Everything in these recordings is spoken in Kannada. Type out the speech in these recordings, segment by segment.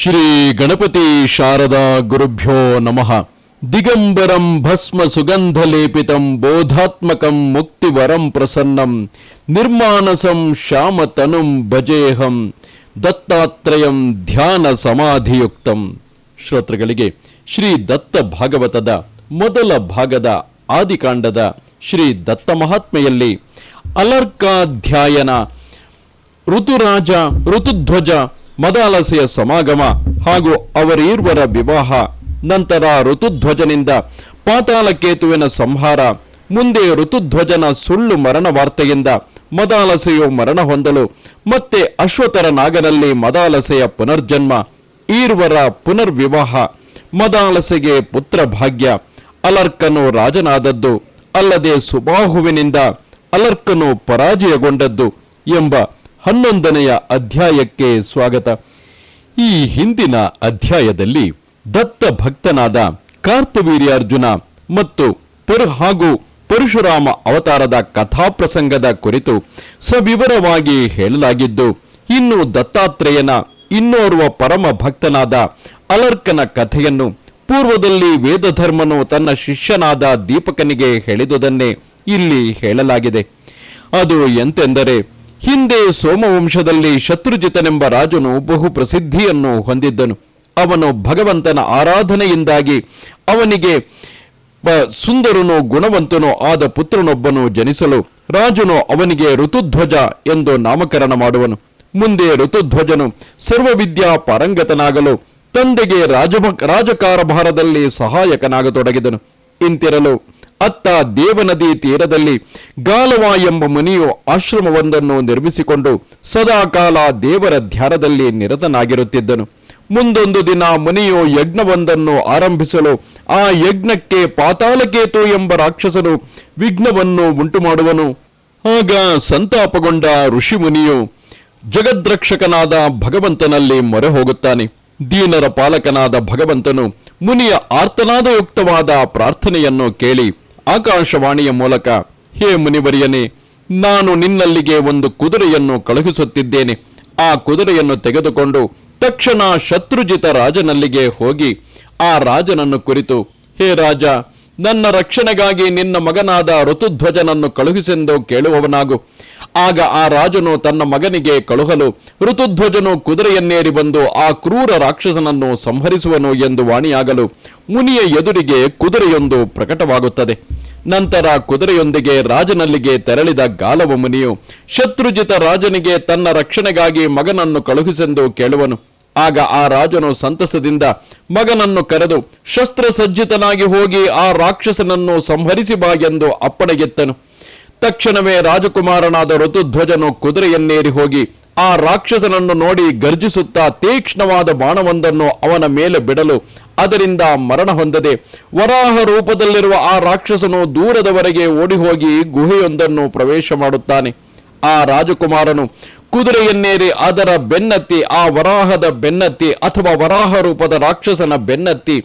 ಶ್ರೀ ಗಣಪತಿ ಶಾರದಾ ಗುರುಭ್ಯೋ ನಮಃ. ದಿಗಂಬರಂ ಭಸ್ಮ ಸುಗಂಧ ಲೇಪಿತಂ ಬೋಧಾತ್ಮಕಂ ಮುಕ್ತಿವರಂ ಪ್ರಸನ್ನಂ ನಿರ್ಮಾನಸಂ ಶ್ಯಾಮತನುಂ ಭಜೇಹಂ ದತ್ತಾತ್ರಯಂ ಧ್ಯಾನ ಸಮಾಧಿಯುಕ್ತಂ. ಶ್ರೋತೃಗಳಿಗೆ ಶ್ರೀ ದತ್ತ ಭಾಗವತದ ಮೊದಲ ಭಾಗದ ಆದಿಕಾಂಡದ ಶ್ರೀ ದತ್ತ ಮಹಾತ್ಮೆಯಲ್ಲಿ ಅಲರ್ಕಾಧ್ಯಾಯನ ಋತುರಾಜ, ಋತುಧ್ವಜ ಮದಾಲಸೆಯ ಸಮಾಗಮ ಹಾಗೂ ಅವರೀರ್ವರ ವಿವಾಹ, ನಂತರ ಋತುಧ್ವಜನಿಂದ ಪಾತಾಳಕೇತುವಿನ ಸಂಹಾರ, ಮುಂದೆ ಋತುಧ್ವಜನ ಸುಳ್ಳು ಮರಣ ವಾರ್ತೆಯಿಂದ ಮದಾಲಸೆಯು ಮರಣ ಹೊಂದಲು, ಮತ್ತೆ ಅಶ್ವತರ ನಾಗನಲ್ಲಿ ಮದಾಲಸೆಯ ಪುನರ್ಜನ್ಮ, ಈರ್ವರ ಪುನರ್ವಿವಾಹ, ಮದಾಲಸೆಗೆ ಪುತ್ರ ಭಾಗ್ಯ, ಅಲರ್ಕನು ರಾಜನಾದದ್ದು, ಅಲ್ಲದೆ ಸುಬಾಹುವಿನಿಂದ ಅಲರ್ಕನು ಪರಾಜಯಗೊಂಡದ್ದು ಎಂಬ ಹನ್ನೊಂದನೆಯ ಅಧ್ಯಾಯಕ್ಕೆ ಸ್ವಾಗತ. ಈ ಹಿಂದಿನ ಅಧ್ಯಾಯದಲ್ಲಿ ದತ್ತ ಭಕ್ತನಾದ ಕಾರ್ತವೀರ್ಯಾರ್ಜುನ ಮತ್ತು ಪರು ಹಾಗೂ ಪರಶುರಾಮ ಅವತಾರದ ಕಥಾಪ್ರಸಂಗದ ಕುರಿತು ಸವಿವರವಾಗಿ ಹೇಳಲಾಗಿದ್ದು, ಇನ್ನು ದತ್ತಾತ್ರೇಯನ ಇನ್ನೋರ್ವ ಪರಮ ಭಕ್ತನಾದ ಅಲರ್ಕನ ಕಥೆಯನ್ನು ಪೂರ್ವದಲ್ಲಿ ವೇದಧರ್ಮನು ತನ್ನ ಶಿಷ್ಯನಾದ ದೀಪಕನಿಗೆ ಹೇಳಿದುದನ್ನೇ ಇಲ್ಲಿ ಹೇಳಲಾಗಿದೆ. ಅದು ಎಂತೆಂದರೆ ಹಿಂದೆ ಸೋಮವಂಶದಲ್ಲಿ ಶತ್ರುಜಿತನೆಂಬ ರಾಜನು ಬಹು ಪ್ರಸಿದ್ಧಿಯನ್ನು ಹೊಂದಿದ್ದನು. ಅವನು ಭಗವಂತನ ಆರಾಧನೆಯಿಂದಾಗಿ ಅವನಿಗೆ ಸುಂದರನೋ ಗುಣವಂತನೋ ಆದ ಪುತ್ರನೊಬ್ಬನು ಜನಿಸಲು ರಾಜನು ಅವನಿಗೆ ಋತುಧ್ವಜ ಎಂದು ನಾಮಕರಣ ಮಾಡುವನು. ಮುಂದೆ ಋತುಧ್ವಜನು ಸರ್ವವಿದ್ಯಾ ಪಾರಂಗತನಾಗಲು ತಂದೆಗೆ ರಾಜಕಾರಭಾರದಲ್ಲಿ ಸಹಾಯಕನಾಗತೊಡಗಿದನು. ಇಂತಿರಲು ಅತ್ತ ದೇವನದಿ ತೀರದಲ್ಲಿ ಗಾಲವ ಎಂಬ ಮುನಿಯು ಆಶ್ರಮವೊಂದನ್ನು ನಿರ್ಮಿಸಿಕೊಂಡು ಸದಾಕಾಲ ದೇವರ ಧ್ಯಾನದಲ್ಲಿ ನಿರತನಾಗಿರುತ್ತಿದ್ದನು. ಮುಂದೊಂದು ದಿನ ಮುನಿಯು ಯಜ್ಞವೊಂದನ್ನು ಆರಂಭಿಸಲು ಆ ಯಜ್ಞಕ್ಕೆ ಪಾತಾಳಕೇತು ಎಂಬ ರಾಕ್ಷಸನು ವಿಘ್ನವನ್ನು ಉಂಟು ಮಾಡುವನು ಆಗ ಸಂತಾಪಗೊಂಡ ಋಷಿ ಮುನಿಯು ಜಗದ್ರಕ್ಷಕನಾದ ಭಗವಂತನಲ್ಲಿ ಮೊರೆ ಹೋಗುತ್ತಾನೆ ದೀನರ ಪಾಲಕನಾದ ಭಗವಂತನು ಮುನಿಯ ಆರ್ತನಾದಯುಕ್ತವಾದ ಪ್ರಾರ್ಥನೆಯನ್ನು ಕೇಳಿ ಆಕಾಶವಾಣಿಯ ಮೂಲಕ, ಹೇ ಮುನಿವರಿಯನೇ, ನಾನು ನಿನ್ನಲ್ಲಿಗೆ ಒಂದು ಕುದುರೆಯನ್ನು ಕಳುಹಿಸುತ್ತಿದ್ದೇನೆ. ಆ ಕುದುರೆಯನ್ನು ತೆಗೆದುಕೊಂಡು ತಕ್ಷಣ ಶತ್ರುಜಿತ ರಾಜನಲ್ಲಿಗೆ ಹೋಗಿ ಆ ರಾಜನನ್ನು ಕುರಿತು, ಹೇ ರಾಜ, ನನ್ನ ರಕ್ಷಣೆಗಾಗಿ ನಿನ್ನ ಮಗನಾದ ಋತುಧ್ವಜನನ್ನು ಕಳುಹಿಸೆಂದು ಕೇಳುವವನಾಗು. ಆಗ ಆ ರಾಜನು ತನ್ನ ಮಗನಿಗೆ ಕಳುಹಲು, ಋತುಧ್ವಜನು ಕುದುರೆಯನ್ನೇರಿ ಬಂದು ಆ ಕ್ರೂರ ರಾಕ್ಷಸನನ್ನು ಸಂಹರಿಸುವನು ಎಂದು ವಾಣಿಯಾಗಲು ಮುನಿಯ ಎದುರಿಗೆ ಕುದುರೆಯೊಂದು ಪ್ರಕಟವಾಗುತ್ತದೆ. ನಂತರ ಕುದುರೆಯೊಂದಿಗೆ ರಾಜನಲ್ಲಿಗೆ ತೆರಳಿದ ಗಾಲವ ಮುನಿಯು ಶತ್ರುಜಿತ ರಾಜನಿಗೆ ತನ್ನ ರಕ್ಷಣೆಗಾಗಿ ಮಗನನ್ನು ಕಳುಹಿಸೆಂದು ಕೇಳುವನು. ಆಗ ಆ ರಾಜನು ಸಂತಸದಿಂದ ಮಗನನ್ನು ಕರೆದು, ಶಸ್ತ್ರಸಜ್ಜಿತನಾಗಿ ಹೋಗಿ ಆ ರಾಕ್ಷಸನನ್ನು ಸಂಹರಿಸಿ ಬಾ ಎಂದು ಅಪ್ಪಣೆಗೆತ್ತನು. ತಕ್ಷಣವೇ ರಾಜಕುಮಾರನಾದ ಋತುಧ್ವಜನು ಕುದುರೆಯನ್ನೇರಿ ಹೋಗಿ ಆ ರಾಕ್ಷಸನನ್ನು ನೋಡಿ ಗರ್ಜಿಸುತ್ತಾ ತೀಕ್ಷ್ಣವಾದ ಬಾಣವೊಂದನ್ನು ಅವನ ಮೇಲೆ ಬಿಡಲು ಅದರಿಂದ ಮರಣ ಹೊಂದದೆ ವರಾಹ ರೂಪದಲ್ಲಿರುವ ಆ ರಾಕ್ಷಸನು ದೂರದವರೆಗೆ ಓಡಿಹೋಗಿ ಗುಹೆಯೊಂದನ್ನು ಪ್ರವೇಶ ಮಾಡುತ್ತಾನೆ. ಆ ರಾಜಕುಮಾರನು ಕುದುರೆಯನ್ನೇರಿ ಅದರ ಬೆನ್ನತ್ತಿ, ಆ ವರಾಹದ ಬೆನ್ನತ್ತಿ ಅಥವಾ ವರಾಹ ರೂಪದ ರಾಕ್ಷಸನ ಬೆನ್ನತ್ತಿ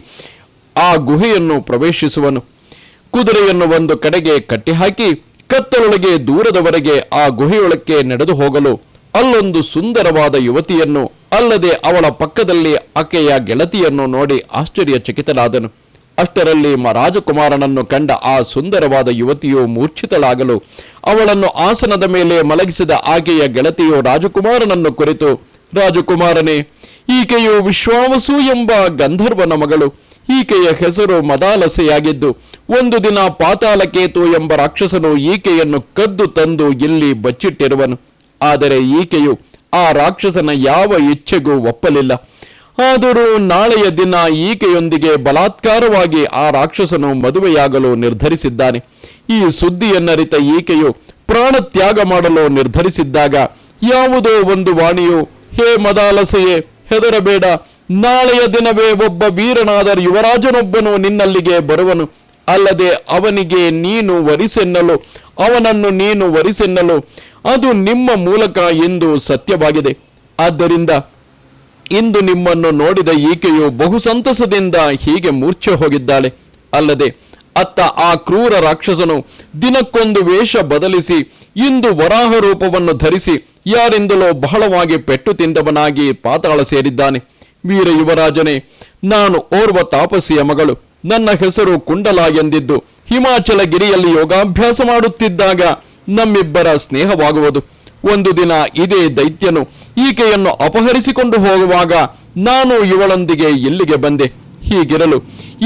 ಆ ಗುಹೆಯನ್ನು ಪ್ರವೇಶಿಸುವನು. ಕುದುರೆಯನ್ನು ಒಂದು ಕಡೆಗೆ ಕಟ್ಟಿಹಾಕಿ ಕತ್ತಲೊಳಗೆ ದೂರದವರೆಗೆ ಆ ಗುಹೆಯೊಳಕ್ಕೆ ನಡೆದು ಹೋಗಲು ಅಲ್ಲೊಂದು ಸುಂದರವಾದ ಯುವತಿಯನ್ನು, ಅಲ್ಲದೆ ಅವಳ ಪಕ್ಕದಲ್ಲಿ ಆಕೆಯ ಗೆಳತಿಯನ್ನು ನೋಡಿ ಆಶ್ಚರ್ಯಚಕಿತನಾದನು. ಅಷ್ಟರಲ್ಲಿ ರಾಜಕುಮಾರನನ್ನು ಕಂಡ ಆ ಸುಂದರವಾದ ಯುವತಿಯು ಮೂರ್ಛಿತಳಾಗಲು ಅವಳನ್ನು ಆಸನದ ಮೇಲೆ ಮಲಗಿಸಿದ ಆಕೆಯ ಗೆಳತಿಯು ರಾಜಕುಮಾರನನ್ನು ಕುರಿತು, ರಾಜಕುಮಾರನೇ, ಈಕೆಯು ವಿಶ್ವಾವಸು ಎಂಬ ಗಂಧರ್ವನ ಮಗಳು. ಈಕೆಯ ಹೆಸರು ಮದಾಲಸೆಯಾಗಿದ್ದು ಒಂದು ದಿನ ಪಾತಾಳಕೇತು ಎಂಬ ರಾಕ್ಷಸನು ಈಕೆಯನ್ನು ಕದ್ದು ತಂದು ಇಲ್ಲಿ ಬಚ್ಚಿಟ್ಟಿರುವನು. ಆದರೆ ಈಕೆಯು ಆ ರಾಕ್ಷಸನ ಯಾವ ಇಚ್ಛೆಗೂ ಒಪ್ಪಲಿಲ್ಲ. ಆದರೂ ನಾಳೆಯ ದಿನ ಈಕೆಯೊಂದಿಗೆ ಬಲಾತ್ಕಾರವಾಗಿ ಆ ರಾಕ್ಷಸನು ಮದುವೆಯಾಗಲು ನಿರ್ಧರಿಸಿದ್ದಾನೆ. ಈ ಸುದ್ದಿಯನ್ನರಿತ ಈಕೆಯು ಪ್ರಾಣತ್ಯಾಗ ಮಾಡಲು ನಿರ್ಧರಿಸಿದ್ದಾಗ ಯಾವುದೋ ಒಂದು ವಾಣಿಯು, ಹೇ ಮದಾಲಸೆಯೇ, ಹೆದರಬೇಡ. ನಾಳೆಯ ದಿನವೇ ಒಬ್ಬ ವೀರನಾದ ಯುವರಾಜನೊಬ್ಬನು ನಿನ್ನಲ್ಲಿಗೆ ಬರುವನು. ಅಲ್ಲದೆ ಅವನಿಗೆ ನೀನು ವರಿಸೆನ್ನಲು, ಅವನನ್ನು ನೀನು ವರಿಸೆನ್ನಲು, ಅದು ನಿಮ್ಮ ಮೂಲಕ ಎಂದು ಸತ್ಯವಾಗಿದೆ. ಆದ್ದರಿಂದ ಇಂದು ನಿಮ್ಮನ್ನು ನೋಡಿದ ಈಕೆಯು ಬಹು ಸಂತಸದಿಂದ ಹೀಗೆ ಮೂರ್ಛೆ ಹೋಗಿದ್ದಾಳೆ. ಅಲ್ಲದೆ ಅತ್ತ ಆ ಕ್ರೂರ ರಾಕ್ಷಸನು ದಿನಕ್ಕೊಂದು ವೇಷ ಬದಲಿಸಿ ಇಂದು ವರಾಹ ರೂಪವನ್ನು ಧರಿಸಿ ಯಾರಿಂದಲೋ ಬಹಳವಾಗಿ ಪೆಟ್ಟು ತಿಂದವನಾಗಿ ಪಾತಾಳ ಸೇರಿದ್ದಾನೆ. ವೀರ ಯುವರಾಜನೇ, ನಾನು ಓರ್ವ ತಾಪಸಿಯ ಮಗಳು. ನನ್ನ ಹೆಸರು ಕುಂಡಲ ಎಂದಿದ್ದು ಹಿಮಾಚಲ ಗಿರಿಯಲ್ಲಿ ಯೋಗಾಭ್ಯಾಸ ಮಾಡುತ್ತಿದ್ದಾಗ ನಮ್ಮಿಬ್ಬರ ಸ್ನೇಹವಾಗುವುದು. ಒಂದು ದಿನ ಇದೇ ದೈತ್ಯನು ಈಕೆಯನ್ನು ಅಪಹರಿಸಿಕೊಂಡು ಹೋಗುವಾಗ ನಾನು ಇವಳೊಂದಿಗೆ ಇಲ್ಲಿಗೆ ಬಂದೆ? ಹೀಗಿರಲು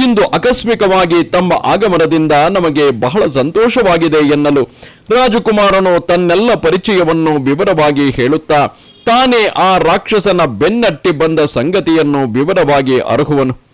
ಇಂದು ಆಕಸ್ಮಿಕವಾಗಿ ತಮ್ಮ ಆಗಮನದಿಂದ ನಮಗೆ ಬಹಳ ಸಂತೋಷವಾಗಿದೆ ಎನ್ನಲು ರಾಜಕುಮಾರನು ತನ್ನೆಲ್ಲ ಪರಿಚಯವನ್ನು ವಿವರವಾಗಿ ಹೇಳುತ್ತಾ, ತಾನೇ ಆ ರಾಕ್ಷಸನ ಬೆನ್ನಟ್ಟಿ ಬಂದ ಸಂಗತಿಯನ್ನು ವಿವರವಾಗಿ ಅರ್ಹುವನು.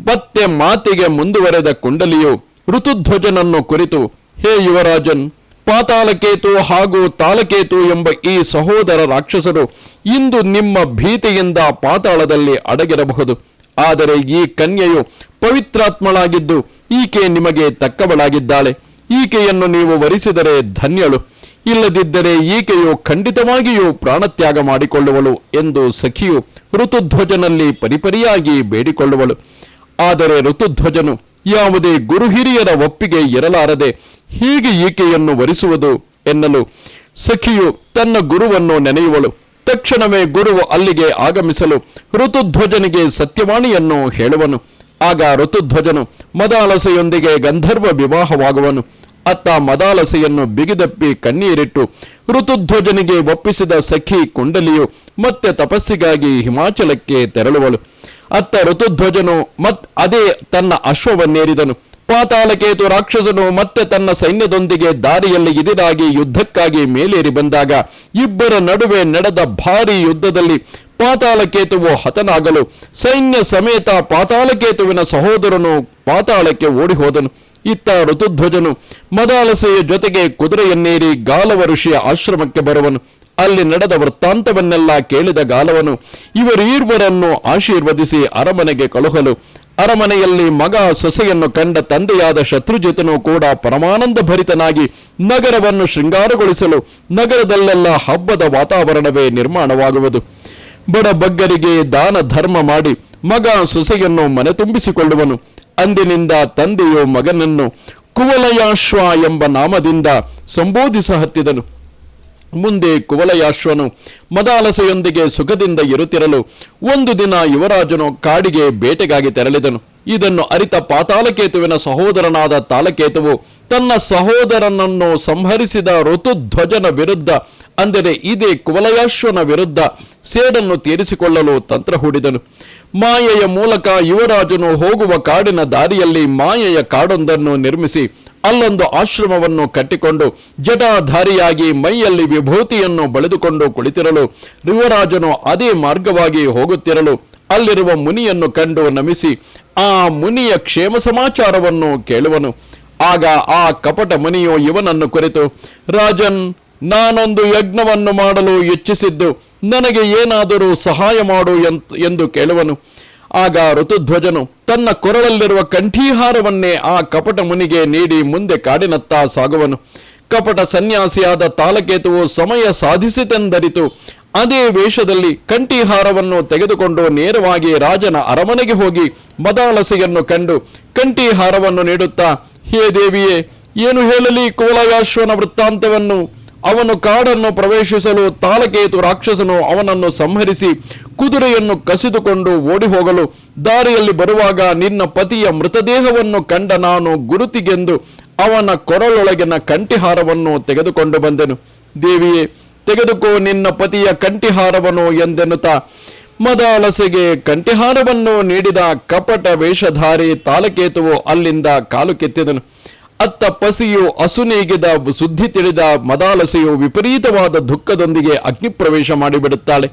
ಮತ್ತೆ ಮಾತಿಗೆ ಮುಂದುವರೆದ ಕುಂಡಲಿಯು ಋತುಧ್ವಜನನ್ನು ಕುರಿತು, ಹೇ ಯುವರಾಜನ್, ಪಾತಾಳಕೇತು ಹಾಗೂ ತಾಲಕೇತು ಎಂಬ ಈ ಸಹೋದರ ರಾಕ್ಷಸರು ಇಂದು ನಿಮ್ಮ ಭೀತಿಯಿಂದ ಪಾತಾಳದಲ್ಲಿ ಅಡಗಿರಬಹುದು. ಆದರೆ ಈ ಕನ್ಯೆಯು ಪವಿತ್ರಾತ್ಮಳಾಗಿದ್ದು ಈಕೆ ನಿಮಗೆ ತಕ್ಕವಳಾಗಿದ್ದಾಳೆ. ಈಕೆಯನ್ನು ನೀವು ವರಿಸಿದರೆ ಧನ್ಯಳು. ಇಲ್ಲದಿದ್ದರೆ ಈಕೆಯು ಖಂಡಿತವಾಗಿಯೂ ಪ್ರಾಣತ್ಯಾಗ ಮಾಡಿಕೊಳ್ಳುವಳು ಎಂದು ಸಖಿಯು ಋತುಧ್ವಜನಲ್ಲಿ ಪರಿಪರಿಯಾಗಿ ಬೇಡಿಕೊಳ್ಳುವಳು. ಆದರೆ ಋತುಧ್ವಜನು ಯಾವುದೇ ಗುರು ಹಿರಿಯರ ಒಪ್ಪಿಗೆ ಇರಲಾರದೆ ಹೀಗೆ ಈಕೆಯನ್ನು ವರಿಸುವುದು ಎನ್ನಲು ಸಖಿಯು ತನ್ನ ಗುರುವನ್ನು ನೆನೆಯುವಳು. ತಕ್ಷಣವೇ ಗುರುವು ಅಲ್ಲಿಗೆ ಆಗಮಿಸಲು ಋತುಧ್ವಜನಿಗೆ ಸತ್ಯವಾಣಿಯನ್ನು ಹೇಳುವನು. ಆಗ ಋತುಧ್ವಜನು ಮದಾಲಸೆಯೊಂದಿಗೆ ಗಂಧರ್ವ ವಿವಾಹವಾಗುವನು. ಅತ್ತ ಮದಾಲಸೆಯನ್ನು ಬಿಗಿದಪ್ಪಿ ಕಣ್ಣೀರಿಟ್ಟು ಋತುಧ್ವಜನಿಗೆ ಒಪ್ಪಿಸಿದ ಸಖಿ ಕುಂಡಲಿಯು ಮತ್ತೆ ತಪಸ್ಸಿಗಾಗಿ ಹಿಮಾಚಲಕ್ಕೆ ತೆರಳುವಳು. ಅತ್ತ ಋತುಧ್ವಜನು ಮತ್ ಅದೇ ತನ್ನ ಅಶ್ವವನ್ನೇರಿದನು. ಪಾತಾಳಕೇತು ರಾಕ್ಷಸನು ಮತ್ತೆ ತನ್ನ ಸೈನ್ಯದೊಂದಿಗೆ ದಾರಿಯಲ್ಲಿ ಇದಿರಾಗಿ ಯುದ್ಧಕ್ಕಾಗಿ ಮೇಲೇರಿ ಬಂದಾಗ ಇಬ್ಬರ ನಡುವೆ ನಡೆದ ಭಾರಿ ಯುದ್ಧದಲ್ಲಿ ಪಾತಾಳಕೇತುವು ಹತನಾಗಲು ಸೈನ್ಯ ಸಮೇತ ಪಾತಾಳಕೇತುವಿನ ಸಹೋದರನು ಪಾತಾಳಕ್ಕೆ ಓಡಿ ಹೋದನು ಇತ್ತ ಋತುಧ್ವಜನು ಮದಾಲಸೆಯ ಜೊತೆಗೆ ಕುದುರೆಯನ್ನೇರಿ ಗಾಲವ ಋಷಿಯ ಆಶ್ರಮಕ್ಕೆ ಬರುವನು. ಅಲ್ಲಿ ನಡೆದ ವೃತ್ತಾಂತವನ್ನೆಲ್ಲ ಕೇಳಿದ ಗಾಲವನು ಇವರೀರ್ವರನ್ನು ಆಶೀರ್ವದಿಸಿ ಅರಮನೆಗೆ ಕಳುಹಲು. ಅರಮನೆಯಲ್ಲಿ ಮಗ ಸೊಸೆಯನ್ನು ಕಂಡ ತಂದೆಯಾದ ಶತ್ರುಜಿತನು ಕೂಡ ಪರಮಾನಂದ ಭರಿತನಾಗಿ ನಗರವನ್ನು ಶೃಂಗಾರಗೊಳಿಸಲು ನಗರದಲ್ಲೆಲ್ಲ ಹಬ್ಬದ ವಾತಾವರಣವೇ ನಿರ್ಮಾಣವಾಗುವುದು. ಬಡ ಬಗ್ಗರಿಗೆ ದಾನ ಧರ್ಮ ಮಾಡಿ ಮಗ ಸೊಸೆಯನ್ನು ಮನೆ ತುಂಬಿಸಿಕೊಳ್ಳುವನು. ಅಂದಿನಿಂದ ತಂದೆಯು ಮಗನನ್ನು ಕುವಲಯಾಶ್ವ ಎಂಬ ನಾಮದಿಂದ ಸಂಬೋಧಿಸ ಹತ್ತಿದನು ಮುಂದೆ ಕುವಲಯಾಶ್ವನು ಮದಾಲಸೆಯೊಂದಿಗೆ ಸುಖದಿಂದ ಇರುತ್ತಿರಲು ಒಂದು ದಿನ ಯುವರಾಜನು ಕಾಡಿಗೆ ಬೇಟೆಗಾಗಿ ತೆರಳಿದನು. ಇದನ್ನು ಅರಿತ ಪಾತಾಲಕೇತುವಿನ ಸಹೋದರನಾದ ತಾಲಕೇತುವು ತನ್ನ ಸಹೋದರನನ್ನು ಸಂಹರಿಸಿದ ಋತುಧ್ವಜನ ವಿರುದ್ಧ, ಅಂದರೆ ಇದೇ ಕುವಲಯಾಶ್ವನ ವಿರುದ್ಧ ಸೇಡನ್ನು ತೀರಿಸಿಕೊಳ್ಳಲು ತಂತ್ರ ಹೂಡಿದನು. ಮಾಯೆಯ ಮೂಲಕ ಯುವರಾಜನು ಹೋಗುವ ಕಾಡಿನ ದಾರಿಯಲ್ಲಿ ಮಾಯೆಯ ಕಾಡೊಂದನ್ನು ನಿರ್ಮಿಸಿ ಅಲ್ಲೊಂದು ಆಶ್ರಮವನ್ನು ಕಟ್ಟಿಕೊಂಡು ಜಟಾಧಾರಿಯಾಗಿ ಮೈಯಲ್ಲಿ ವಿಭೂತಿಯನ್ನು ಬಳಿದುಕೊಂಡು ಕುಳಿತಿರಲು ಯುವರಾಜನು ಅದೇ ಮಾರ್ಗವಾಗಿ ಹೋಗುತ್ತಿರಲು ಅಲ್ಲಿರುವ ಮುನಿಯನ್ನು ಕಂಡು ನಮಿಸಿ ಆ ಮುನಿಯ ಕ್ಷೇಮ ಸಮಾಚಾರವನ್ನು ಕೇಳುವನು. ಆಗ ಆ ಕಪಟ ಮುನಿಯು ಇವನನ್ನು ಕುರಿತು, ರಾಜನ್, ನಾನೊಂದು ಯಜ್ಞವನ್ನು ಮಾಡಲು ಇಚ್ಛಿಸಿದ್ದು, ನನಗೆ ಏನಾದರೂ ಸಹಾಯ ಮಾಡು ಎಂದು ಕೇಳುವನು. ಆಗ ಋತುಧ್ವಜನು ತನ್ನ ಕೊರಳಲ್ಲಿರುವ ಕಂಠೀಹಾರವನ್ನೇ ಆ ಕಪಟ ಮುನಿಗೆ ನೀಡಿ ಮುಂದೆ ಕಾಡಿನತ್ತ ಸಾಗುವನು. ಕಪಟ ಸನ್ಯಾಸಿಯಾದ ತಾಲಕೇತುವು ಸಮಯ ಸಾಧಿಸಿತೆಂದರಿತು. ಅದೇ ವೇಷದಲ್ಲಿ ಕಂಠೀಹಾರವನ್ನು ತೆಗೆದುಕೊಂಡು ನೇರವಾಗಿ ರಾಜನ ಅರಮನೆಗೆ ಹೋಗಿ ಮದಾಲಸಿಯನ್ನು ಕಂಡು ಕಂಠೀಹಾರವನ್ನು ನೀಡುತ್ತಾ, ಹೇ ದೇವಿಯೇ, ಏನು ಹೇಳಲಿ ಕೋಲಯಾಶ್ವನ ವೃತ್ತಾಂತವನ್ನು? ಅವನು ಕಾಡನ್ನು ಪ್ರವೇಶಿಸಲು ತಾಲಕೇತು ರಾಕ್ಷಸನು ಅವನನ್ನು ಸಂಹರಿಸಿ ಕುದುರೆಯನ್ನು ಕಸಿದುಕೊಂಡು ಓಡಿ ಹೋಗಲು ದಾರಿಯಲ್ಲಿ ಬರುವಾಗ ನಿನ್ನ ಪತಿಯ ಮೃತದೇಹವನ್ನು ಕಂಡ ನಾನು ಗುರುತಿಗೆಂದು ಅವನ ಕೊರಳೊಳಗಿನ ಕಂಠಿಹಾರವನ್ನು ತೆಗೆದುಕೊಂಡು ಬಂದೆನು. ದೇವಿಯೇ, ತೆಗೆದುಕೋ ನಿನ್ನ ಪತಿಯ ಕಂಠಿಹಾರವನು ಎಂದೆನ್ನುತ್ತಾ, ಮದಾಲಸೆಗೆ ಕಂಠಿಹಾರವನ್ನು ನೀಡಿದ ಕಪಟ ವೇಷಧಾರಿ ತಾಲಕೇತುವು ಅಲ್ಲಿಂದ ಕಾಲು ಕೆತ್ತಿದನು. ಅತ್ತ ಪಸಿಯು ಅಸುನೀಗಿದ ಸುದ್ದಿ ತಿಳಿದ ಮದಾಲಸೆಯು ವಿಪರೀತವಾದ ದುಃಖದೊಂದಿಗೆ ಅಗ್ನಿಪ್ರವೇಶ ಮಾಡಿಬಿಡುತ್ತಾಳೆ.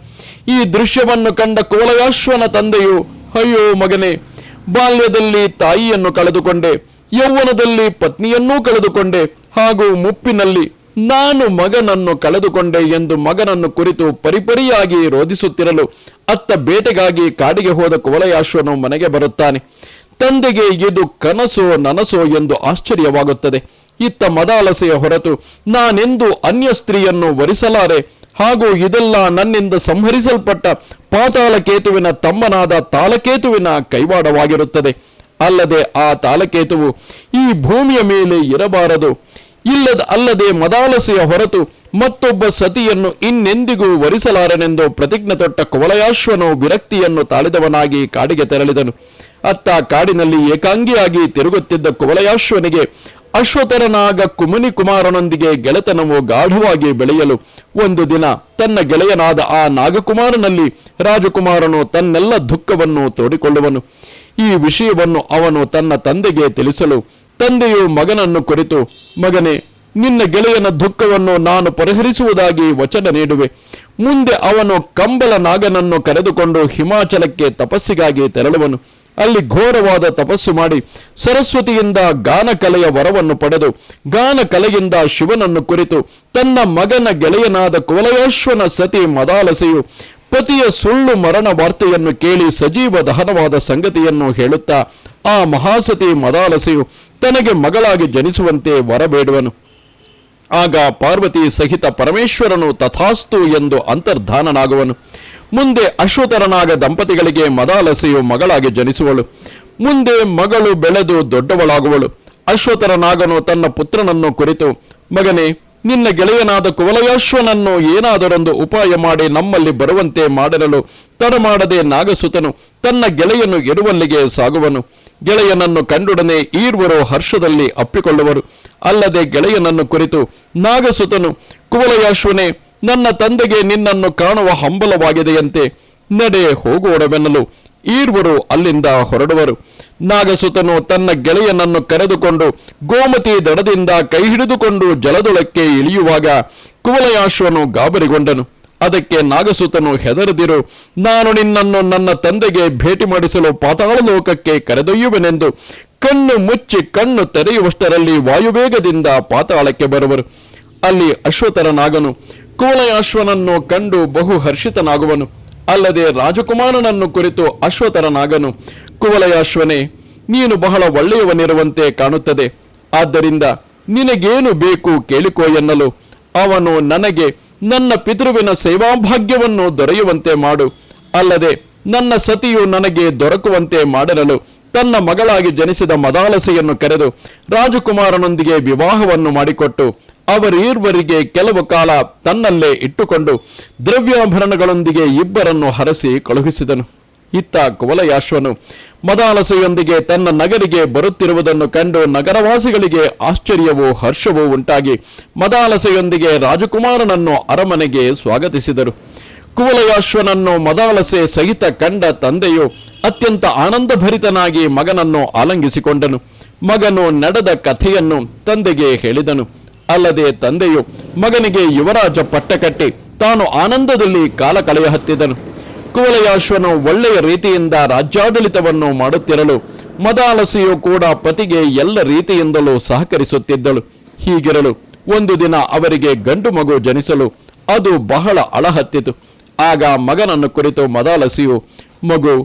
ಈ ದೃಶ್ಯವನ್ನು ಕಂಡ ಕೋಲಯಾಶ್ವನ ತಂದೆಯು, ಅಯ್ಯೋ ಮಗನೇ, ಬಾಲ್ಯದಲ್ಲಿ ತಾಯಿಯನ್ನು ಕಳೆದುಕೊಂಡೆ, ಯೌವನದಲ್ಲಿ ಪತ್ನಿಯನ್ನೂ ಕಳೆದುಕೊಂಡೆ, ಹಾಗೂ ಮುಪ್ಪಿನಲ್ಲಿ ನಾನು ಮಗನನ್ನು ಕಳೆದುಕೊಂಡೆ ಎಂದು ಮಗನನ್ನು ಕುರಿತು ಪರಿಪರಿಯಾಗಿ ರೋಧಿಸುತ್ತಿರಲು ಅತ್ತ ಬೇಟೆಗಾಗಿ ಕಾಡಿಗೆ ಹೋದ ಕೋಲಯಾಶ್ವನು ಮನೆಗೆ ಬರುತ್ತಾನೆ. ತಂದೆಗೆ ಇದು ಕನಸೋ ನನಸೋ ಎಂದು ಆಶ್ಚರ್ಯವಾಗುತ್ತದೆ. ಇತ್ತ ಮದಾಲಸೆಯ ಹೊರತು ನಾನೆಂದು ಅನ್ಯ ಸ್ತ್ರೀಯನ್ನು ವರಿಸಲಾರೆ? ಹಾಗೂ ಇದೆಲ್ಲ ನನ್ನಿಂದ ಸಂಹರಿಸಲ್ಪಟ್ಟ ಪಾತಾಳಕೇತುವಿನ ತಮ್ಮನಾದ ತಾಲಕೇತುವಿನ ಕೈವಾಡವಾಗಿರುತ್ತದೆ. ಅಲ್ಲದೆ ಆ ತಾಲಕೇತುವು ಈ ಭೂಮಿಯ ಮೇಲೆ ಇರಬಾರದು. ಇಲ್ಲದ ಅಲ್ಲದೆ ಮದಾಲಸೆಯ ಹೊರತು ಮತ್ತೊಬ್ಬ ಸತಿಯನ್ನು ಇನ್ನೆಂದಿಗೂ ವರಿಸಲಾರನೆಂದು ಪ್ರತಿಜ್ಞೆ ತೊಟ್ಟ ಕುವಲಯಾಶ್ವನು ವಿರಕ್ತಿಯನ್ನು ತಾಳಿದವನಾಗಿ ಕಾಡಿಗೆ ತೆರಳಿದನು. ಅತ್ತ ಕಾಡಿನಲ್ಲಿ ಏಕಾಂಗಿಯಾಗಿ ತಿರುಗುತ್ತಿದ್ದ ಕುವಲಯಾಶ್ವನಿಗೆ ಅಶ್ವತರನಾಗ ಕುಮುನಿ ಕುಮಾರನೊಂದಿಗೆ ಗೆಳೆತನವು ಗಾಢವಾಗಿ ಬೆಳೆಯಲು ಒಂದು ದಿನ ತನ್ನ ಗೆಳೆಯನಾದ ಆ ನಾಗಕುಮಾರನಲ್ಲಿ ರಾಜಕುಮಾರನು ತನ್ನೆಲ್ಲ ದುಃಖವನ್ನು ತೋಡಿಕೊಳ್ಳುವನು. ಈ ವಿಷಯವನ್ನು ಅವನು ತನ್ನ ತಂದೆಗೆ ತಿಳಿಸಲು ತಂದೆಯು ಮಗನನ್ನು ಕುರಿತು, ಮಗನೇ, ನಿನ್ನ ಗೆಳೆಯನ ದುಃಖವನ್ನು ನಾನು ಪರಿಹರಿಸುವುದಾಗಿ ವಚನ ನೀಡುವೆ. ಮುಂದೆ ಅವನು ಕಂಬಲ ನಾಗನನ್ನು ಕರೆದುಕೊಂಡು ಹಿಮಾಚಲಕ್ಕೆ ತಪಸ್ಸಿಗಾಗಿ ತೆರಳುವನು. ಅಲ್ಲಿ ಘೋರವಾದ ತಪಸ್ಸು ಮಾಡಿ ಸರಸ್ವತಿಯಿಂದ ಗಾನಕಲೆಯ ವರವನ್ನು ಪಡೆದು ಗಾನಕಲೆಯಿಂದ ಶಿವನನ್ನು ಕುರಿತು ತನ್ನ ಮಗನ ಗೆಳೆಯನಾದ ಕುವಲಯೇಶ್ವನ ಸತಿ ಮದಾಲಸೆಯು ಪತಿಯ ಸುಳ್ಳು ಮರಣ ವಾರ್ತೆಯನ್ನು ಕೇಳಿ ಸಜೀವ ದಹನವಾದ ಸಂಗತಿಯನ್ನು ಹೇಳುತ್ತಾ ಆ ಮಹಾಸತಿ ಮದಾಲಸೆಯು ತನಗೆ ಮಗಳಾಗಿ ಜನಿಸುವಂತೆ ವರಬೇಡುವನು. ಆಗ ಪಾರ್ವತಿ ಸಹಿತ ಪರಮೇಶ್ವರನು ತಥಾಸ್ತು ಎಂದು ಅಂತರ್ಧಾನನಾಗುವನು. ಮುಂದೆ ಅಶ್ವತರನಾಗ ದಂಪತಿಗಳಿಗೆ ಮದಾಲಸೆಯು ಮಗಳಾಗಿ ಜನಿಸುವಳು. ಮುಂದೆ ಮಗಳು ಬೆಳೆದು ದೊಡ್ಡವಳಾಗುವಳು. ಅಶ್ವತರನಾಗನು ತನ್ನ ಪುತ್ರನನ್ನು ಕುರಿತು, ಮಗನೇ, ನಿನ್ನ ಗೆಳೆಯನಾದ ಕುವಲಯಾಶ್ವನನ್ನು ಏನಾದರೊಂದು ಉಪಾಯ ಮಾಡಿ ನಮ್ಮಲ್ಲಿ ಬರುವಂತೆ ಮಾಡಿರಲು ತಡಮಾಡದೆ ನಾಗಸುತನು ತನ್ನ ಗೆಳೆಯನು ಇರುವಲ್ಲಿಗೆ ಸಾಗುವನು. ಗೆಳೆಯನನ್ನು ಕಂಡೊಡನೆ ಈರ್ವರು ಹರ್ಷದಲ್ಲಿ ಅಪ್ಪಿಕೊಳ್ಳುವರು. ಅಲ್ಲದೆ ಗೆಳೆಯನನ್ನು ಕುರಿತು ನಾಗಸುತನು, ಕುವಲಯಾಶ್ವನೇ ನನ್ನ ತಂದೆಗೆ ನಿನ್ನನ್ನು ಕಾಣುವ ಹಂಬಲವಾಗಿದೆಯಂತೆ ನಡೆ ಹೋಗುವಡವೆನ್ನಲು ಈರ್ವರು ಅಲ್ಲಿಂದ ಹೊರಡುವರು. ನಾಗಸುತನು ತನ್ನ ಗೆಳೆಯನನ್ನು ಕರೆದುಕೊಂಡು ಗೋಮತಿ ದಡದಿಂದ ಕೈ ಹಿಡಿದುಕೊಂಡು ಜಲದೊಳಕ್ಕೆ ಇಳಿಯುವಾಗ ಕುವಲಯಾಶ್ವನು ಗಾಬರಿಗೊಂಡನು. ಅದಕ್ಕೆ ನಾಗಸುತನು ಹೆದರದಿರು, ನಾನು ನಿನ್ನನ್ನು ನನ್ನ ತಂದೆಗೆ ಭೇಟಿ ಮಾಡಿಸಲು ಪಾತಾಳ ಲೋಕಕ್ಕೆ ಕರೆದೊಯ್ಯುವೆನೆಂದು ಕಣ್ಣು ಮುಚ್ಚಿ ಕಣ್ಣು ತೆರೆಯುವಷ್ಟರಲ್ಲಿ ವಾಯುವೇಗದಿಂದ ಪಾತಾಳಕ್ಕೆ ಬರುವರು. ಅಲ್ಲಿ ಅಶ್ವತರನಾಗನು ಕುವಲಯಾಶ್ವನನ್ನು ಕಂಡು ಬಹು ಹರ್ಷಿತನಾಗುವನು. ಅಲ್ಲದೆ ರಾಜಕುಮಾರನನ್ನು ಕುರಿತು ಅಶ್ವತರನಾಗನು. ಕುವಲಯಾಶ್ವನೇ ನೀನು ಬಹಳ ಒಳ್ಳೆಯವನಿರುವಂತೆ ಕಾಣುತ್ತದೆ. ಆದ್ದರಿಂದ ನಿನಗೇನು ಬೇಕು ಕೇಳಿಕೋ ಎನ್ನಲು. ಅವನು ನನಗೆ ನನ್ನ ಪಿತೃವಿನ ಸೇವಾಭಾಗ್ಯವನ್ನು ದೊರೆಯುವಂತೆ ಮಾಡು. ಅಲ್ಲದೆ ನನ್ನ ಸತಿಯು ನನಗೆ ದೊರಕುವಂತೆ ಮಾಡಿರಲು. ತನ್ನ ಮಗಳಾಗಿ ಜನಿಸಿದ ಮದಾಲಸೆಯನ್ನು ಕರೆದು ರಾಜಕುಮಾರನೊಂದಿಗೆ ವಿವಾಹವನ್ನು ಮಾಡಿಕೊಟ್ಟು ಅವರೀರ್ವರಿಗೆ ಕೆಲವು ಕಾಲ ತನ್ನಲ್ಲೇ ಇಟ್ಟುಕೊಂಡು ದ್ರವ್ಯಾಭರಣಗಳೊಂದಿಗೆ ಇಬ್ಬರನ್ನು ಹರಸಿ ಕಳುಹಿಸಿದನು. ಇತ್ತ ಕುವಲಯಾಶ್ವನು ಮದಾಲಸೆಯೊಂದಿಗೆ ತನ್ನ ನಗರಿಗೆ ಬರುತ್ತಿರುವುದನ್ನು ಕಂಡು ನಗರವಾಸಿಗಳಿಗೆ ಆಶ್ಚರ್ಯವೂ ಹರ್ಷವೂ ಉಂಟಾಗಿ ಮದಾಲಸೆಯೊಂದಿಗೆ ರಾಜಕುಮಾರನನ್ನು ಅರಮನೆಗೆ ಸ್ವಾಗತಿಸಿದರು. ಕುವಲಯಾಶ್ವನನ್ನು ಮದಾಲಸೆ ಸಹಿತ ಕಂಡ ತಂದೆಯು ಅತ್ಯಂತ ಆನಂದಭರಿತನಾಗಿ ಮಗನನ್ನು ಆಲಂಗಿಸಿಕೊಂಡನು. ಮಗನು ನಡೆದ ಕಥೆಯನ್ನು ತಂದೆಗೆ ಹೇಳಿದನು. ಅಲ್ಲದೆ ತಂದೆಯು ಮಗನಿಗೆ ಯುವರಾಜ ಪಟ್ಟ ಕಟ್ಟಿ ತಾನು ಆನಂದದಲ್ಲಿ ಕಾಲ ಕಳೆಯ ಹತ್ತಿದನು ಕುವಲಯಾಶ್ವನು ಒಳ್ಳೆಯ ರೀತಿಯಿಂದ ರಾಜ್ಯಾಡಳಿತವನ್ನು ಮಾಡುತ್ತಿರಲು ಮದಾಲಸಿಯು ಕೂಡ ಪತಿಗೆ ಎಲ್ಲ ರೀತಿಯಿಂದಲೂ ಸಹಕರಿಸುತ್ತಿದ್ದಳು. ಹೀಗಿರಲು ಒಂದು ದಿನ ಅವರಿಗೆ ಗಂಡು ಮಗು ಜನಿಸಲು ಅದು ಬಹಳ ಅಳಹತ್ತಿತು. ಆಗ ಮಗನನ್ನು ಕುರಿತು ಮದಾಲಸಿಯು, ಮಗು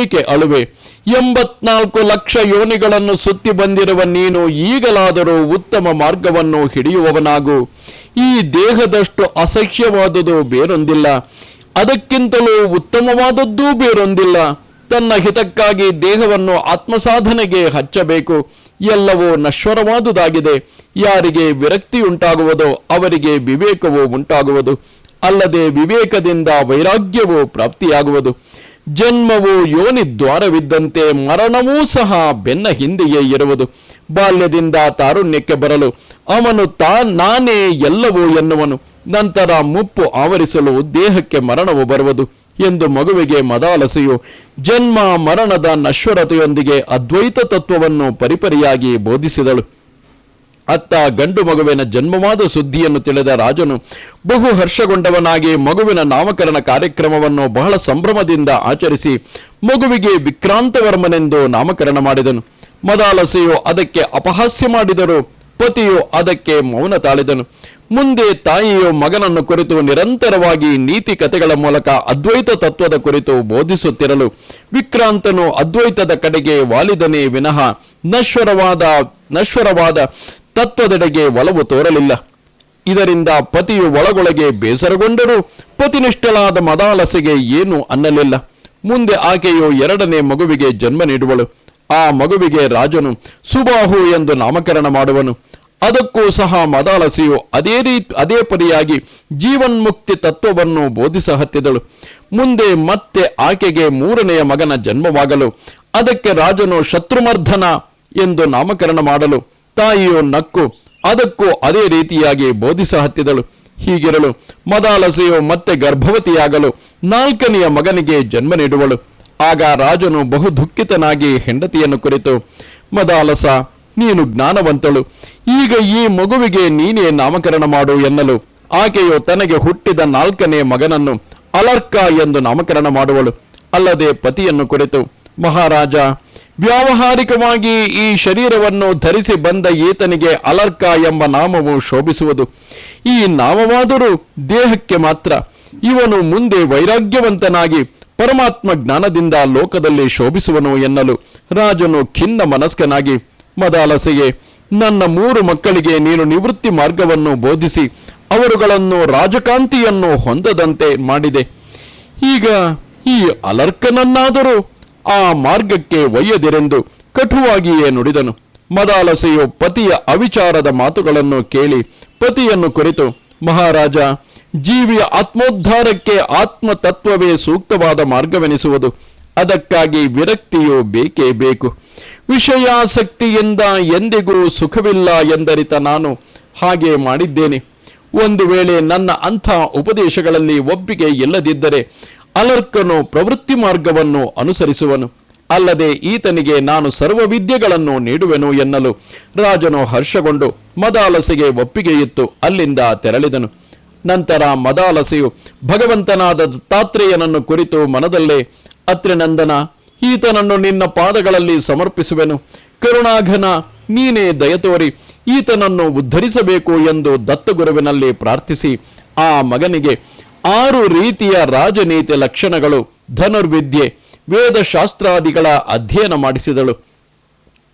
ಏಕೆ ಅಳುವೆ ಎಂಬತ್ನಾಲ್ಕು ಲಕ್ಷ ಯೋನಿಗಳನ್ನು ಸುತ್ತಿ ಬಂದಿರುವ ನೀನು ಈಗಲಾದರೂ ಉತ್ತಮ ಮಾರ್ಗವನ್ನು ಹಿಡಿಯುವವನಾಗು. ಈ ದೇಹದಷ್ಟು ಅಸಹ್ಯವಾದುದು ಬೇರೊಂದಿಲ್ಲ. ಅದಕ್ಕಿಂತಲೂ ಉತ್ತಮವಾದದ್ದೂ ಬೇರೊಂದಿಲ್ಲ. ತನ್ನ ಹಿತಕ್ಕಾಗಿ ದೇಹವನ್ನು ಆತ್ಮಸಾಧನೆಗೆ ಹಚ್ಚಬೇಕು. ಎಲ್ಲವೂ ನಶ್ವರವಾದುದಾಗಿದೆ. ಯಾರಿಗೆ ವಿರಕ್ತಿ ಉಂಟಾಗುವುದೋ ಅವರಿಗೆ ವಿವೇಕವೂ ಉಂಟಾಗುವುದು. ಅಲ್ಲದೆ ವಿವೇಕದಿಂದ ವೈರಾಗ್ಯವು ಪ್ರಾಪ್ತಿಯಾಗುವುದು. ಜನ್ಮವು ಯೋನಿ ದ್ವಾರವಿದ್ದಂತೆ ಮರಣವೂ ಸಹ ಬೆನ್ನ ಹಿಂದೆಯೇ ಇರುವುದು. ಬಾಲ್ಯದಿಂದ ತಾರುಣ್ಯಕ್ಕೆ ಬರಲು ಅವನು ತಾ ನಾನೇ ಎಲ್ಲವೂ ಎನ್ನುವನು. ನಂತರ ಮುಪ್ಪು ಆವರಿಸಲು ದೇಹಕ್ಕೆ ಮರಣವು ಬರುವುದು ಎಂದು ಮಗುವಿಗೆ ಮದಾಲಸೆಯು ಜನ್ಮ ಮರಣದ ನಶ್ವರತೆಯೊಂದಿಗೆ ಅದ್ವೈತ ತತ್ವವನ್ನು ಪರಿಪರಿಯಾಗಿ ಬೋಧಿಸಿದಳು. ಅತ್ತ ಗಂಡು ಮಗುವಿನ ಜನ್ಮವಾದ ಸುದ್ದಿಯನ್ನು ತಿಳಿದ ರಾಜನು, ಬಹು ಹರ್ಷಗೊಂಡವನಾಗಿ ಮಗುವಿನ ನಾಮಕರಣ ಕಾರ್ಯಕ್ರಮವನ್ನು ಬಹಳ ಸಂಭ್ರಮದಿಂದ ಆಚರಿಸಿ ಮಗುವಿಗೆ ವಿಕ್ರಾಂತವರ್ಮನೆಂದು ನಾಮಕರಣ ಮಾಡಿದನು. ಮದಾಲಸೆಯು ಅದಕ್ಕೆ ಅಪಹಾಸ್ಯ ಮಾಡಿದರು, ಪತಿಯು ಅದಕ್ಕೆ ಮೌನ ತಾಳಿದನು. ಮುಂದೆ ತಾಯಿಯು ಮಗನನ್ನು ಕುರಿತು ನಿರಂತರವಾಗಿ ನೀತಿ ಕಥೆಗಳ ಮೂಲಕ ಅದ್ವೈತ ತತ್ವದ ಕುರಿತು ಬೋಧಿಸುತ್ತಿರಲು, ವಿಕ್ರಾಂತನು ಅದ್ವೈತದ ಕಡೆಗೆ ವಾಲಿದನೇ ವಿನಃ ನಶ್ವರವಾದ ನಶ್ವರವಾದ ತತ್ವದೆಡೆಗೆ ಒಲವು ತೋರಲಿಲ್ಲ. ಇದರಿಂದ ಪತಿಯು ಒಳಗೊಳಗೆ ಬೇಸರಗೊಂಡರೂ ಪತಿನಿಷ್ಠಳಾದ ಮದಾಲಸೆಗೆ ಏನು ಅನ್ನಲಿಲ್ಲ. ಮುಂದೆ ಆಕೆಯು ಎರಡನೇ ಮಗುವಿಗೆ ಜನ್ಮ ನೀಡುವಳು. ಆ ಮಗುವಿಗೆ ರಾಜನು ಸುಬಾಹು ಎಂದು ನಾಮಕರಣ ಮಾಡುವನು. ಅದಕ್ಕೂ ಸಹ ಮದಾಲಸಿಯು ಅದೇ ರೀತಿ, ಅದೇ ಪರಿಯಾಗಿ ಜೀವನ್ಮುಕ್ತಿ ತತ್ವವನ್ನು ಬೋಧಿಸಹತ್ತಿದಳು. ಮುಂದೆ ಮತ್ತೆ ಆಕೆಗೆ ಮೂರನೆಯ ಮಗನ ಜನ್ಮವಾಗಲು, ಅದಕ್ಕೆ ರಾಜನು ಶತ್ರುಮರ್ಧನ ಎಂದು ನಾಮಕರಣ ಮಾಡಲು ತಾಯಿಯು ನಕ್ಕು, ಅದಕ್ಕೂ ಅದೇ ರೀತಿಯಾಗಿ ಬೋಧಿಸಹತ್ತಿದಳು. ಹೀಗಿರಲು ಮದಾಲಸೆಯು ಮತ್ತೆ ಗರ್ಭವತಿಯಾಗಲು ನಾಲ್ಕನೆಯ ಮಗನಿಗೆ ಜನ್ಮ ನೀಡುವಳು. ಆಗ ರಾಜನು ಬಹು ದುಃಖಿತನಾಗಿ ಹೆಂಡತಿಯನ್ನು ಕುರಿತು, ಮದಾಲಸ, ನೀನು ಜ್ಞಾನವಂತಳು. ಈಗ ಈ ಮಗುವಿಗೆ ನೀನೇ ನಾಮಕರಣ ಮಾಡು ಎನ್ನಲು ಆಕೆಯು ತನಗೆ ಹುಟ್ಟಿದ ನಾಲ್ಕನೇ ಮಗನನ್ನು ಅಲರ್ಕ ಎಂದು ನಾಮಕರಣ ಮಾಡುವಳು. ಅಲ್ಲದೆ ಪತಿಯನ್ನು ಕುರಿತು, ಮಹಾರಾಜ ವ್ಯಾವಹಾರಿಕವಾಗಿ ಈ ಶರೀರವನ್ನು ಧರಿಸಿ ಬಂದ ಈತನಿಗೆ ಅಲರ್ಕ ಎಂಬ ನಾಮವು ಶೋಭಿಸುವುದು. ಈ ನಾಮವಾದರೂ ದೇಹಕ್ಕೆ ಮಾತ್ರ. ಇವನು ಮುಂದೆ ವೈರಾಗ್ಯವಂತನಾಗಿ ಪರಮಾತ್ಮ ಜ್ಞಾನದಿಂದ ಲೋಕದಲ್ಲಿ ಶೋಭಿಸುವನು ಎನ್ನಲು ರಾಜನು ಖಿನ್ನ ಮನಸ್ಕನಾಗಿ ಮದಾಲಸೆಗೆ ನನ್ನ ಮೂರು ಮಕ್ಕಳಿಗೆ ನೀನು ನಿವೃತ್ತಿ ಮಾರ್ಗವನ್ನು ಬೋಧಿಸಿ ಅವರುಗಳನ್ನು ರಾಜಕಾಂತಿಯನ್ನು ಹೊಂದದಂತೆ ಮಾಡಿದೆ. ಈಗ ಈ ಅಲರ್ಕನನ್ನಾದರೂ ಆ ಮಾರ್ಗಕ್ಕೆ ಒಯ್ಯದಿರೆಂದು ಕಠುವಾಗಿಯೇ ನುಡಿದನು. ಮದಾಲಸೆಯು ಪತಿಯ ಅವಿಚಾರದ ಮಾತುಗಳನ್ನು ಕೇಳಿ ಪತಿಯನ್ನು ಕುರಿತು, ಮಹಾರಾಜ, ಜೀವಿಯ ಆತ್ಮೋದ್ಧಾರಕ್ಕೆ ಆತ್ಮತತ್ವವೇ ಸೂಕ್ತವಾದ ಮಾರ್ಗವೆನಿಸುವುದು. ಅದಕ್ಕಾಗಿ ವಿರಕ್ತಿಯು ಬೇಕೇ ಬೇಕು. ವಿಷಯಾಸಕ್ತಿಯಿಂದ ಎಂದಿಗೂ ಸುಖವಿಲ್ಲ ಎಂದರಿತ ನಾನು ಹಾಗೆ ಮಾಡಿದ್ದೇನೆ. ಒಂದು ವೇಳೆ ನನ್ನ ಅಂಥ ಉಪದೇಶಗಳಲ್ಲಿ ಒಪ್ಪಿಗೆ ಇಲ್ಲದಿದ್ದರೆ ಅಲರ್ಕನು ಪ್ರವೃತ್ತಿ ಮಾರ್ಗವನ್ನು ಅನುಸರಿಸುವನು. ಅಲ್ಲದೆ ಈತನಿಗೆ ನಾನು ಸರ್ವ ವಿದ್ಯೆಗಳನ್ನು ನೀಡುವೆನು ಎನ್ನಲು ರಾಜನು ಹರ್ಷಗೊಂಡು ಮದಾಲಸೆಗೆ ಒಪ್ಪಿಗೆ ಇತ್ತು ಅಲ್ಲಿಂದ ತೆರಳಿದನು. ನಂತರ ಮದಾಲಸೆಯು ಭಗವಂತನಾದ ದತ್ತಾತ್ರೇಯನನ್ನು ಕುರಿತು ಮನದಲ್ಲೇ ಅತ್ರಿನಂದನ ಈತನನ್ನು ನಿನ್ನ ಪಾದಗಳಲ್ಲಿ ಸಮರ್ಪಿಸುವೆನು. ಕರುಣಾಘನ, ನೀನೇ ದಯತೋರಿ ಈತನನ್ನು ಉದ್ಧರಿಸಬೇಕು ಎಂದು ದತ್ತಗುರುವಿನಲ್ಲಿ ಪ್ರಾರ್ಥಿಸಿ, ಆ ಮಗನಿಗೆ ಆರು ರೀತಿಯ ರಾಜನೀತಿ ಲಕ್ಷಣಗಳು ಧನುರ್ವಿದ್ಯೆ, ವೇದಶಾಸ್ತ್ರಾದಿಗಳ ಅಧ್ಯಯನ ಮಾಡಿಸಿದಳು.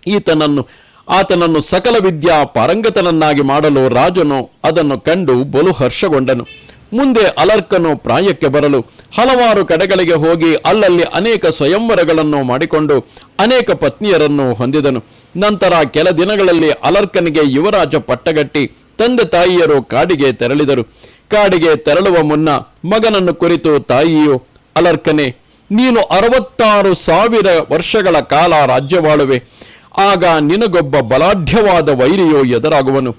ಈತನನ್ನು, ಆತನನ್ನು ಸಕಲ ವಿದ್ಯಾ ಪಾರಂಗತನನ್ನಾಗಿ ಮಾಡಲು ರಾಜನು ಅದನ್ನು ಕಂಡು ಬಲು ಹರ್ಷಗೊಂಡನು. ಮುಂದೆ ಅಲರ್ಕನು ಪ್ರಾಯಕ್ಕೆ ಬರಲು, ಹಲವಾರು ಕಡೆಗಳಿಗೆ ಹೋಗಿ ಅಲ್ಲಲ್ಲಿ ಅನೇಕ ಸ್ವಯಂವರಗಳನ್ನು ಮಾಡಿಕೊಂಡು ಅನೇಕ ಪತ್ನಿಯರನ್ನು ಹೊಂದಿದನು. ನಂತರ ಕೆಲ ದಿನಗಳಲ್ಲಿ ಅಲರ್ಕನಿಗೆ ಯುವರಾಜ ಪಟ್ಟಗಟ್ಟಿ, ತಂದೆ ತಾಯಿಯರು ಕಾಡಿಗೆ ತೆರಳಿದರು. ಕಾಡಿಗೆ ತೆರಳುವ ಮುನ್ನ ಮಗನನ್ನು ಕುರಿತು ತಾಯಿಯು, ಅಲರ್ಕನೆ, ನೀನು ಅರವತ್ತಾರು ಸಾವಿರ ವರ್ಷಗಳ ಕಾಲ ರಾಜ್ಯವಾಳುವೆ. ಆಗ ನಿನಗೊಬ್ಬ ಬಲಾಢ್ಯವಾದ ವೈರಿಯು ಎದುರಾಗುವನು.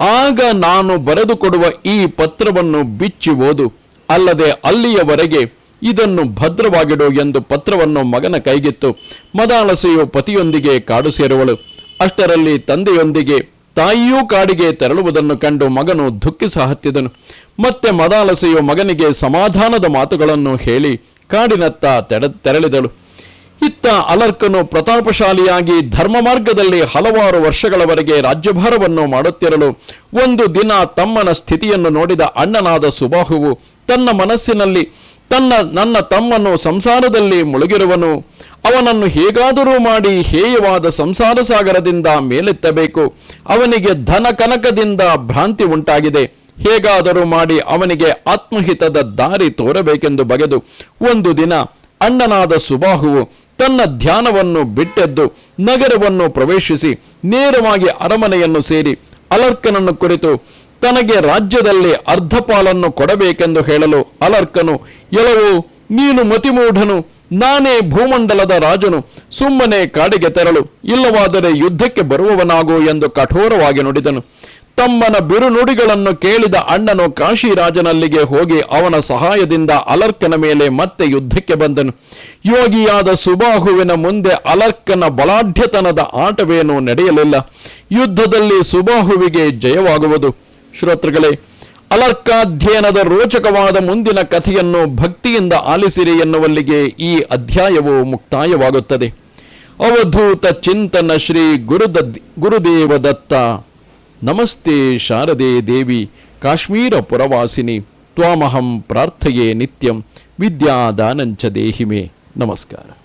ಆಗ ನಾನು ಬರೆದುಕೊಡುವ ಈ ಪತ್ರವನ್ನು ಬಿಚ್ಚಿ ಓದು. ಅಲ್ಲದೆ ಅಲ್ಲಿಯವರೆಗೆ ಇದನ್ನು ಭದ್ರವಾಗಿಡು ಎಂದು ಪತ್ರವನ್ನು ಮಗನ ಕೈಗಿತ್ತು. ಮದಾಲಸೆಯು ಪತಿಯೊಂದಿಗೆ ಕಾಡು ಸೇರುವಳು. ಅಷ್ಟರಲ್ಲಿ ತಂದೆಯೊಂದಿಗೆ ತಾಯಿಯೂ ಕಾಡಿಗೆ ತೆರಳುವುದನ್ನು ಕಂಡು ಮಗನು ದುಃಖಿಸ ಹತ್ತಿದನು. ಮತ್ತೆ ಮದಾಲಸೆಯು ಮಗನಿಗೆ ಸಮಾಧಾನದ ಮಾತುಗಳನ್ನು ಹೇಳಿ ಕಾಡಿನತ್ತ ತೆರಳಿದಳು. ಇತ್ತ ಅಲರ್ಕನು ಪ್ರತಾಪಶಾಲಿಯಾಗಿ ಧರ್ಮ ಮಾರ್ಗದಲ್ಲಿ ಹಲವಾರು ವರ್ಷಗಳವರೆಗೆ ರಾಜ್ಯಭಾರವನ್ನು ಮಾಡುತ್ತಿರಲು ಒಂದು ದಿನ ತಮ್ಮನ ಸ್ಥಿತಿಯನ್ನು ನೋಡಿದ ಅಣ್ಣನಾದ ಸುಬಾಹುವು ತನ್ನ ಮನಸ್ಸಿನಲ್ಲಿ ತನ್ನ, ನನ್ನ ತಮ್ಮನು ಸಂಸಾರದಲ್ಲಿ ಮುಳುಗಿರುವನು. ಅವನನ್ನು ಹೇಗಾದರೂ ಮಾಡಿ ಹೇಯವಾದ ಸಂಸಾರ ಸಾಗರದಿಂದ ಮೇಲೆತ್ತಬೇಕು. ಅವನಿಗೆ ಧನ ಕನಕದಿಂದ ಭ್ರಾಂತಿ ಉಂಟಾಗಿದೆ. ಹೇಗಾದರೂ ಮಾಡಿ ಅವನಿಗೆ ಆತ್ಮಹಿತದ ದಾರಿ ತೋರಬೇಕೆಂದು ಬಗೆದು ಒಂದು ದಿನ ಅಣ್ಣನಾದ ಸುಬಾಹುವು ತನ್ನ ಧ್ಯಾನವನ್ನು ಬಿಟ್ಟೆದ್ದು ನಗರವನ್ನು ಪ್ರವೇಶಿಸಿ ನೇರವಾಗಿ ಅರಮನೆಯನ್ನು ಸೇರಿ ಅಲರ್ಕನನ್ನು ಕುರಿತು ತನಗೆ ರಾಜ್ಯದಲ್ಲಿ ಅರ್ಧ ಪಾಲನ್ನು ಕೊಡಬೇಕೆಂದು ಹೇಳಲು ಅಲರ್ಕನು, ಎಲವು, ನೀನು ಮತಿಮೂಢನು, ನಾನೇ ಭೂಮಂಡಲದ ರಾಜನು, ಸುಮ್ಮನೆ ಕಾಡಿಗೆ ತೆರಳು, ಇಲ್ಲವಾದರೆ ಯುದ್ಧಕ್ಕೆ ಬರುವವನಾಗು ಎಂದು ಕಠೋರವಾಗಿ ನುಡಿದನು. ತಮ್ಮನ ಬಿರುನುಡಿಗಳನ್ನು ಕೇಳಿದ ಅಣ್ಣನು ಕಾಶಿರಾಜನಲ್ಲಿಗೆ ಹೋಗಿ ಅವನ ಸಹಾಯದಿಂದ ಅಲರ್ಕನ ಮೇಲೆ ಮತ್ತೆ ಯುದ್ಧಕ್ಕೆ ಬಂದನು. ಯೋಗಿಯಾದ ಸುಬಾಹುವಿನ ಮುಂದೆ ಅಲರ್ಕನ ಬಲಾಢ್ಯತನದ ಆಟವೇನೂ ನಡೆಯಲಿಲ್ಲ. ಯುದ್ಧದಲ್ಲಿ ಸುಬಾಹುವಿಗೆ ಜಯವಾಗುವುದು ಶ್ರೋತೃಗಳೇ, ಅಲರ್ಕಾಧ್ಯಯನದ ರೋಚಕವಾದ ಮುಂದಿನ ಕಥೆಯನ್ನು ಭಕ್ತಿಯಿಂದ ಆಲಿಸಿರಿ ಎನ್ನುವಲ್ಲಿಗೆ ಈ ಅಧ್ಯಾಯವು ಮುಕ್ತಾಯವಾಗುತ್ತದೆ. ಅವಧೂತ ಚಿಂತನ ಶ್ರೀ ಗುರುದ ಗುರುದೇವ ದತ್ತ ನಮಸ್ತೆ ಶಾರದೆ ದೇವಿ, ಕಾಶ್ಮೀರ ಪುರವಾಸಿನಿ, ತ್ವಾಮಹಂ ಪ್ರಾರ್ಥೆಯೇ ನಿತ್ಯಂ, ವಿದ್ಯಾದಾನಂಚ ದೇಹಿಮೆ. ನಮಸ್ಕಾರ.